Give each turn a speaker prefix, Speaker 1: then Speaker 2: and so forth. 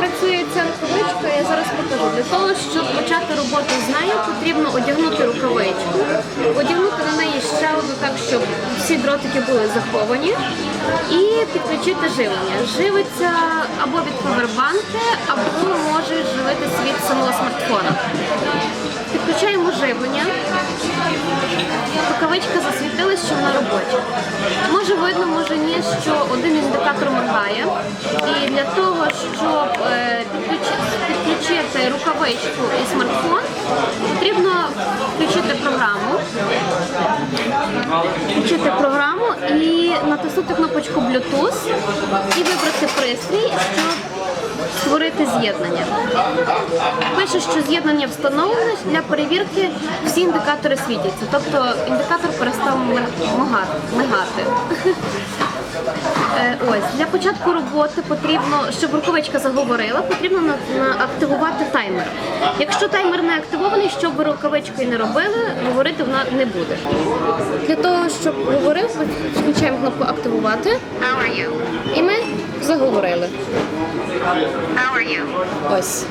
Speaker 1: працює ця рукавичка, я зараз покажу. Для того, щоб почати роботу з нею, потрібно одягнути рукавичку, одягнути на неї ще одну так, щоб всі дротики були заховані, і підключити живлення. Живиться або від повербанки, або може живитися від самого смартфона. Підключаємо живлення. Рукавичка засвітилась, що вона робоча. Може видно, може ні, що один індикатор моргає. Щоб е, підключити рукавичку і смартфон, потрібно включити програму. Включити програму і натиснути кнопочку Bluetooth і вибрати пристрій, щоб створити з'єднання. Пише, що з'єднання встановлене для перевірки всі індикатори світяться. Тобто індикатор перестав мигати. Ось для початку роботи потрібно, щоб рукавичка заговорила, потрібно на, на- активувати таймер. Якщо таймер не активований, що ви рукавичкою не робили, говорити вона не буде. Для того, щоб говорив, включаємо кнопку активувати
Speaker 2: How are you?
Speaker 1: і ми заговорили.
Speaker 2: How are you?
Speaker 1: Ось.